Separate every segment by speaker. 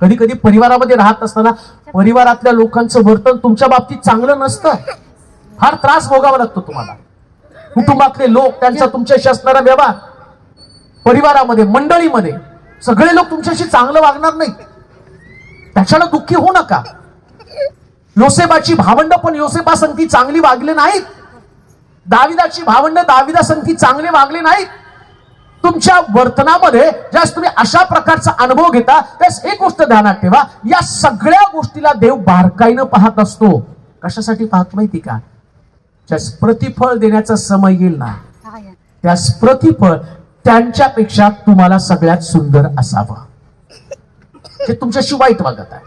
Speaker 1: कधी कधी परिवारामध्ये राहत असताना परिवारातल्या लोकांचं वर्तन तुमच्या बाबतीत चांगलं नसतं. फार त्रास भोगावा लागतो तुम्हाला. कुटुंबातले लोक त्यांचा तुमच्याशी असणारा व्यवहार परिवारामध्ये मंडळीमध्ये सगळे लोक तुमच्याशी चांगलं वागणार नाही त्याच्यानं दुःखी होऊ नका. योसेबाची भावंड पण योसेबा संगती चांगली वागले नाहीत. दाविदाची भावंड दाविदा संगती चांगले वागले नाहीत. तुमच्या वर्तनामध्ये ज्यास तुम्ही अशा प्रकारचा अनुभव घेता त्यास एक गोष्ट ध्यानात ठेवा. या सगळ्या गोष्टीला देव बारकाईनं पाहत असतो. कशासाठी पाहत माहिती का? ज्यास प्रतिफळ देण्याचा समय येईल ना. त्यास प्रतिफळ त्यांच्यापेक्षा तुम्हाला सगळ्यात सुंदर असावं. ते तुमच्याशी वाईट वागत आहे.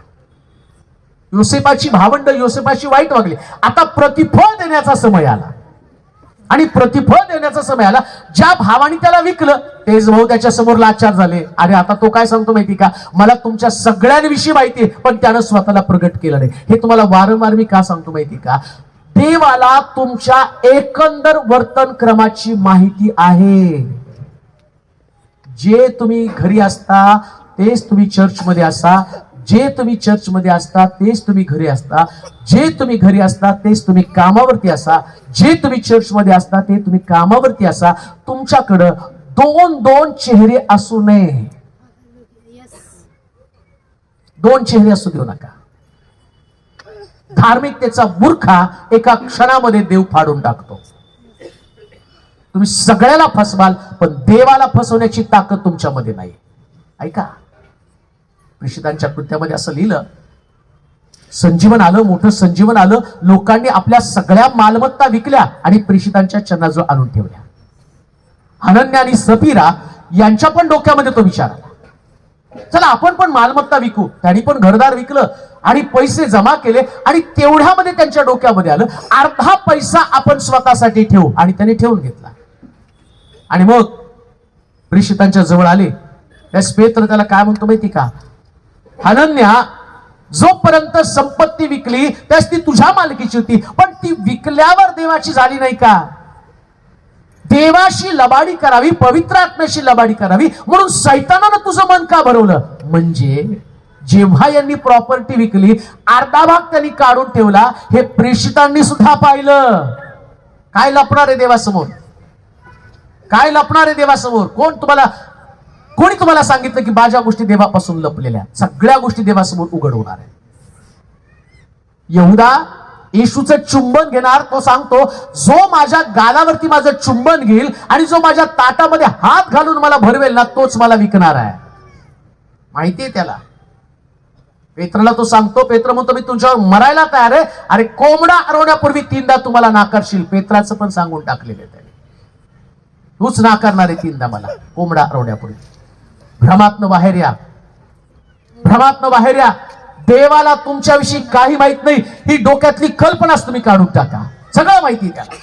Speaker 1: योसेपाची भावंड योसेपाची वाईट वागली. आता प्रतिफळ देण्याचा समय आला. आणि प्रतिफळ देण्याचा समय आला. ज्या भावाने त्याला विकलं तेच भाऊ त्याच्यासमोर लाचार झाले. अरे आता तो काय सांगतो माहिती का? मला तुमच्या सगळ्यांविषयी माहिती आहे पण त्यानं स्वतःला प्रगट केलं नाही. हे तुम्हाला वारंवार मी का सांगतो माहिती का? देवाला तुमच्या एकंदर वर्तन क्रमाची माहिती आहे. जे तुम्ही घरी असता तेच तुम्ही चर्चमध्ये असा जे तुम्ही चर्चमध्ये असता तेच तुम्ही घरी असता. जे तुम्ही घरी असता तेच तुम्ही कामावरती असा. जे तुम्ही चर्चमध्ये असता ते तुम्ही कामावरती असा. तुमच्याकडं दोन दोन चेहरे असू नये. दोन चेहरे असू देऊ नका. धार्मिकतेचा मूर्खा एका क्षणामध्ये देव फाडून टाकतो. तुम्ही सगळ्याला फसवाल पण देवाला फसवण्याची ताकद तुमच्यामध्ये नाही. ऐका. प्रेषितांच्या कृत्यामध्ये असं लिहिलं संजीवन आलं मोठं संजीवन आलं लोकांनी आपल्या सगळ्या मालमत्ता विकल्या आणि प्रेषितांच्या चरणाजवळ आणून ठेवल्या. अनन्या आणि सफिरा यांच्या पण डोक्यामध्ये तो विचार आला. चला आपण पण मालमत्ता विकू. त्यांनी पण घरदार विकलं आणि पैसे जमा केले आणि तेवढ्यामध्ये त्यांच्या डोक्यामध्ये आलं अर्धा पैसा आपण स्वतःसाठी ठेवू आणि त्यांनी ठेवून घेतला. आणि मग प्रेषितांच्या जवळ आले. त्या स्पेत्र त्याला काय म्हणतो माहिती का? अनन्या जोपर्यंत संपत्ती विकली त्यास ती तुझ्या मालकीची होती. पण ती विकल्यावर देवाची झाली नाही का? देवाशी लबाडी करावी पवित्र आत्म्याशी लबाडी करावी म्हणून सैतानानं तुझं मन का भरवलं? म्हणजे जेव्हा यांनी प्रॉपर्टी विकली अर्धा भाग त्यांनी काढून ठेवला हे प्रेषितांनी सुद्धा पाहिलं. काय लपणार आहे देवासमोर? काय लपणार आहे देवासमोर? कोण तुम्हाला कोणी तुम्हाला सांगितलं की माझ्या गोष्टी देवापासून लपलेल्या सगळ्या गोष्टी देवासमोर उघड होणार आहे यहुदा येशूचं चुंबन घेणार तो सांगतो जो माझ्या गालावरती माझं चुंबन घेईल आणि जो माझ्या ताटामध्ये हात घालून मला भरवेल ना तोच मला विकणार आहे. माहितीये त्याला. पेत्रला तो सांगतो पेत्र म्हणतो मी तुमच्यावर मरायला तयार आहे. अरे कोंबडा अरवण्यापूर्वी तीनदा तुम्हाला नाकारशील. पेत्राचं पण सांगून टाकलेलं आहे त्याने. तूच नाकारणार आहे तीनदा मला कोंबडा अरवण्यापूर्वी. भ्रमातनं बाहेर या. भ्रमातनं बाहेर या. देवाला तुमच्याविषयी काही माहीत नाही. ही डोक्यातली कल्पनाच तुम्ही काढून टाका. सगळं माहिती त्याला